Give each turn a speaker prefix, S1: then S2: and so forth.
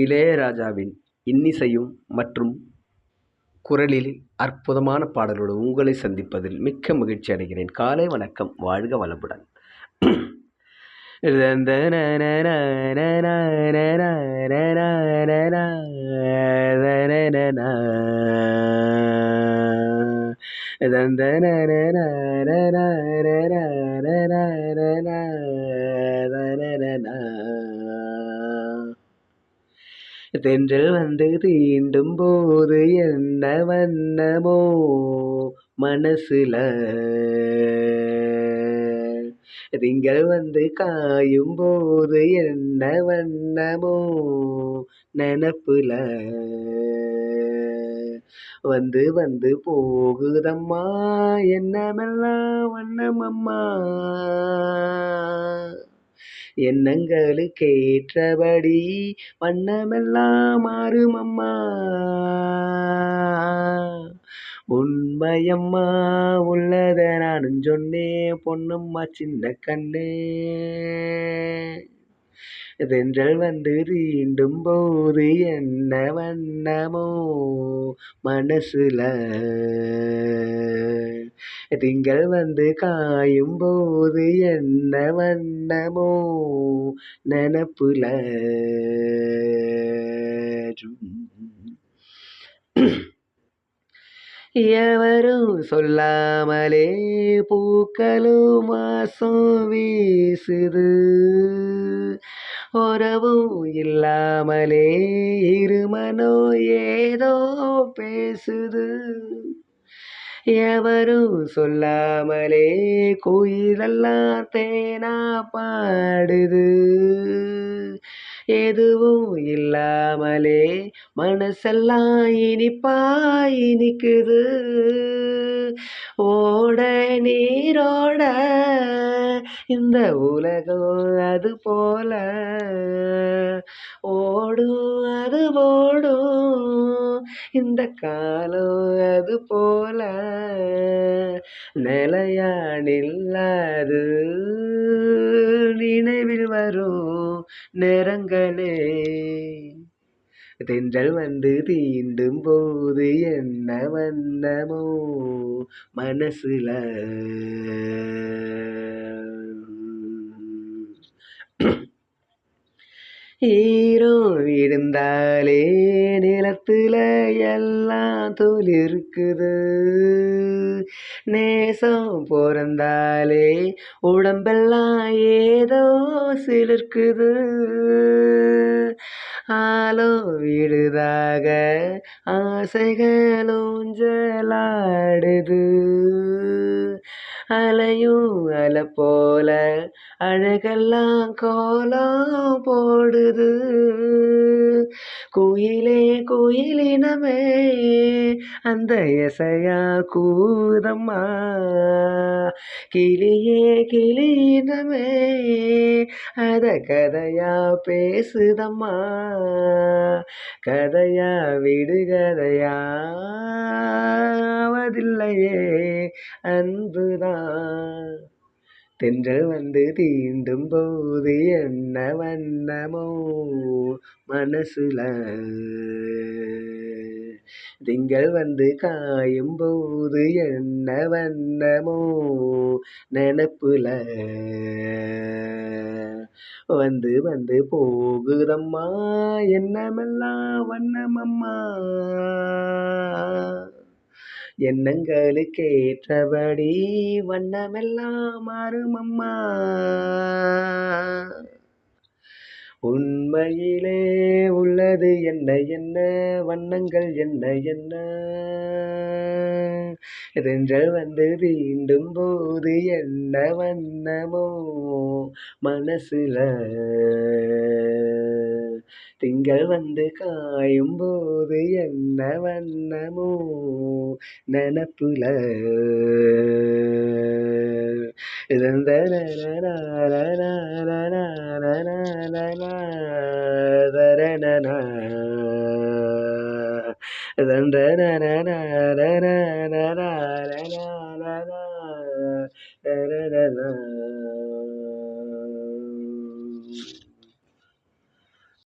S1: இளையராஜாவின் இன்னிசையும் மற்றும் குரலில் அற்புதமான பாடலோடு உங்களை சந்திப்பதில் மிக்க மகிழ்ச்சி அடைகிறேன். காலை வணக்கம். வாழ்க வளமுடன். தென்றல் வந்து தீண்டும் போது என்ன வண்ணமோ மனசுல? திங்கள் வந்து காயும் போது என்ன வண்ணமோ நினப்புல? வந்து வந்து போகுதம்மா என்னமெல்லாம் வண்ணமம்மா எண்ணங்களுக்கு ஏற்றபடி வண்ணமெல்லாம் மாறும் அம்மா. உண்மையம்மா உள்ளத நானும் சொன்னேன் பொண்ணும்மா சின்ன கண்ணு. தென்றல் வந்து தீண்டும் போது என்ன வண்ணமோ மனசுல. திங்கள் வந்து காயும் போது என்ன வண்ணமோ நினப்புல. எவரும் சொல்லாமலே பூக்களும் மாசம் வீசுது. உறவும் இல்லாமலே இருமனோ ஏதோ பேசுது. எவரும் சொல்லாமலே குயிலெல்லாம் தேனா பாடுது. எதுவும் இல்லாமலே மனசெல்லாம் இனிப்பா இனிக்குது ஓட நீரோட இந்த உலகம் அது போல. ஓடும் அது ஓடும் இந்த காலம் அது போல. நிலையா நில்லாது நினைவில் வரும். நிறங்களே தென்றல் வந்து தீண்டும் போது என்ன வண்ணமோ மனசுல. ஈரோ விழுந்தாலே உலகத்துல எல்லாம் இருக்குது. நேசம் பிறந்தாலே உடம்பெல்லாம் ஏதோ சிலிர்க்குது. ஆலோ விடுதாக ஆசைகள் ஊஞ்சலாடுது. அலையும் அலை போல அழகெல்லாம் கோலம் போடுது. குயிலே குயிலினமே அந்த இசையா கூதம்மா. கிளியே கிளியினமே அத கதையா பேசுதம்மா. கதையா விடுகதையா அவதில்லையே அன்புதான். தென்றல் வந்து தீண்டும் போது என்ன வண்ணமோ மனசுல. திங்கள் வந்து காயும் போது என்ன வண்ணமோ நினப்புல. வந்து வந்து போகுதம்மா என்னமெல்லாம் வண்ணமம்மா. எண்ணங்களுக்கேற்றபடி வண்ணமெல்லாம் மாறுமம்மா உண்மையிலே உள்ளது என்ன என்ன? வண்ணங்கள் என்ன என்ன? தென்றல் வந்து தீண்டும் போது என்ன வண்ணமோ மனசுல? திங்கள் வந்து காயும் போது என்ன வண்ணமோ நினப்புல. தந்தன